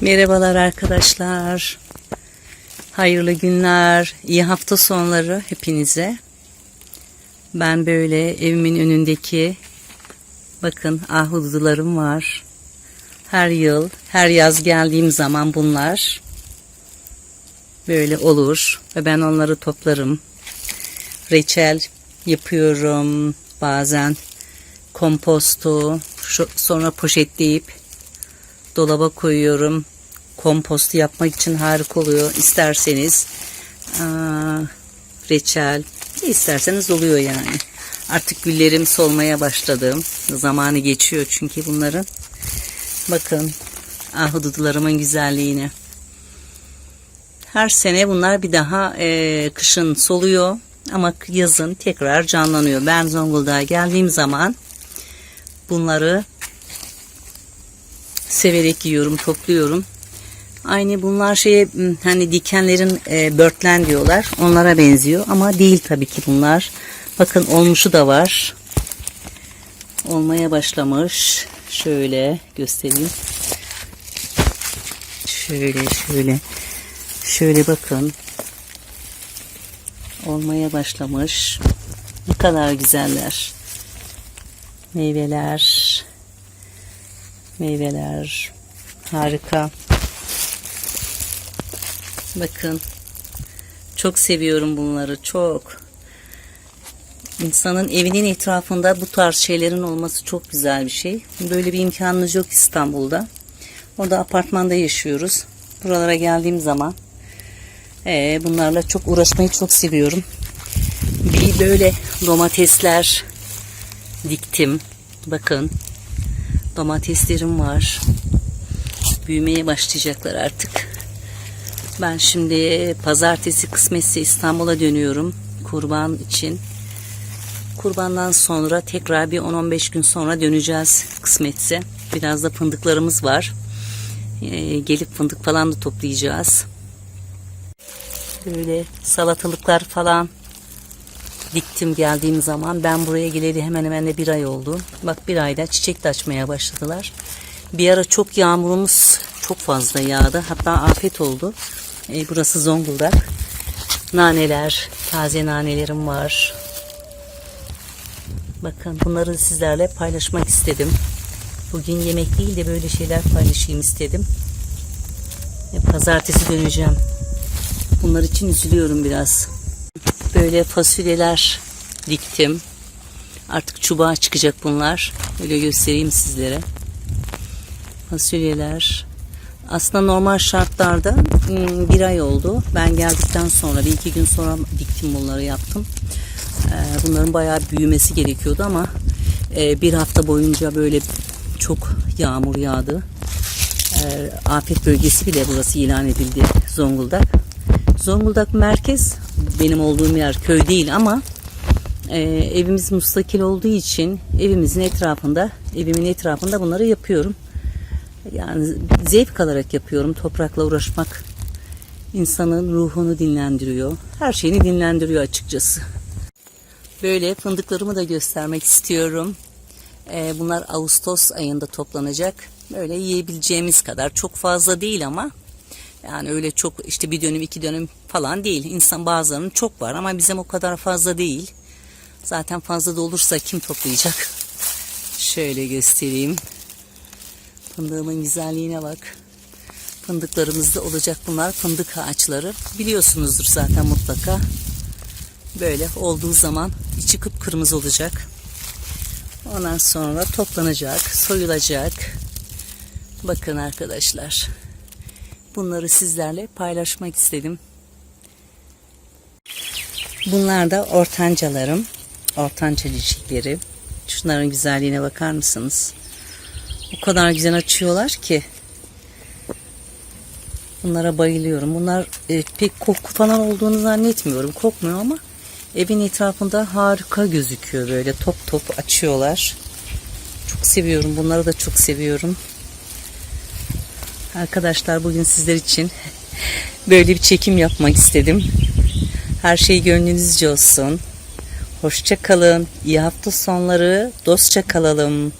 Merhabalar arkadaşlar. Hayırlı günler, iyi hafta sonları hepinize. Ben böyle evimin önündeki bakın ahududularım var. Her yıl, her yaz geldiğim zaman bunlar böyle olur ve ben onları toplarım. Reçel yapıyorum bazen kompostu sonra poşetleyip dolaba koyuyorum. Kompostu yapmak için harika oluyor. İsterseniz aa, reçel ne isterseniz oluyor yani. Artık güllerim solmaya başladı. Zamanı geçiyor çünkü bunların. Bakın ahududularımın güzelliğine. Her sene bunlar bir daha e, kışın soluyor ama yazın tekrar canlanıyor. Ben Zonguldak'a geldiğim zaman bunları severek yiyorum, topluyorum. Aynı bunlar şeye hani dikenlerin e, börtlen diyorlar. Onlara benziyor ama değil tabii ki bunlar. Bakın olmuşu da var. Olmaya başlamış. Şöyle göstereyim. Şöyle şöyle. Şöyle bakın. Olmaya başlamış. Ne kadar güzeller. Meyveler. Meyveler. Harika. Bakın. Çok seviyorum bunları. Çok. İnsanın evinin etrafında bu tarz şeylerin olması çok güzel bir şey. Böyle bir imkanımız yok İstanbul'da. Orada apartmanda yaşıyoruz. Buralara geldiğim zaman ee, bunlarla çok uğraşmayı çok seviyorum. Bir böyle domatesler diktim. Bakın domateslerim var. Büyümeye başlayacaklar artık. Ben şimdi pazartesi kısmetse İstanbul'a dönüyorum. Kurban için. Kurbandan sonra tekrar bir 10-15 gün sonra döneceğiz kısmetse. Biraz da fındıklarımız var. Ee, gelip fındık falan da toplayacağız. Böyle salatalıklar falan diktim geldiğim zaman. Ben buraya geleli hemen hemen de bir ay oldu. Bak bir ayda çiçek de açmaya başladılar. Bir ara çok yağmurumuz çok fazla yağdı. Hatta afet oldu. Ee, burası Zonguldak. Naneler, taze nanelerim var. Bakın bunları sizlerle paylaşmak istedim. Bugün yemek değil de böyle şeyler paylaşayım istedim. E, Pazartesi döneceğim. Bunlar için üzülüyorum biraz. Böyle fasulyeler diktim. Artık çubuğa çıkacak bunlar. Böyle göstereyim sizlere. Fasulyeler. Aslında normal şartlarda hmm, bir ay oldu. Ben geldikten sonra bir iki gün sonra diktim bunları yaptım. Ee, Bunların bayağı büyümesi gerekiyordu ama e, bir hafta boyunca böyle çok yağmur yağdı. Ee, Afet bölgesi bile burası ilan edildi Zonguldak. Zonguldak merkez benim olduğum yer köy değil ama e, evimiz mustakil olduğu için evimizin etrafında evimin etrafında bunları yapıyorum. Yani zevk alarak yapıyorum. Toprakla uğraşmak insanın ruhunu dinlendiriyor. Her şeyini dinlendiriyor açıkçası. Böyle fındıklarımı da göstermek istiyorum. Ee, bunlar Ağustos ayında toplanacak. Böyle yiyebileceğimiz kadar çok fazla değil ama yani öyle çok işte bir dönüm iki dönüm falan değil. İnsan bazılarının çok var ama bizim o kadar fazla değil. Zaten fazla da olursa kim toplayacak? Şöyle göstereyim. Fındığımın güzelliğine bak. Fındıklarımızda olacak bunlar fındık ağaçları. Biliyorsunuzdur zaten mutlaka. Böyle olduğu zaman içi kıpkırmızı olacak. Ondan sonra toplanacak, soyulacak. Bakın arkadaşlar. Bunları sizlerle paylaşmak istedim. Bunlar da ortancalarım. Ortanca çiçekleri. Şunların güzelliğine bakar mısınız? O kadar güzel açıyorlar ki. Bunlara bayılıyorum. Bunlar e, pek koku falan olduğunu zannetmiyorum. Kokmuyor ama evin etrafında harika gözüküyor böyle top top açıyorlar. Çok seviyorum. Bunları da çok seviyorum. Arkadaşlar bugün sizler için böyle bir çekim yapmak istedim. Her şey gönlünüzce olsun. Hoşça kalın. İyi hafta sonları. Dostça kalalım.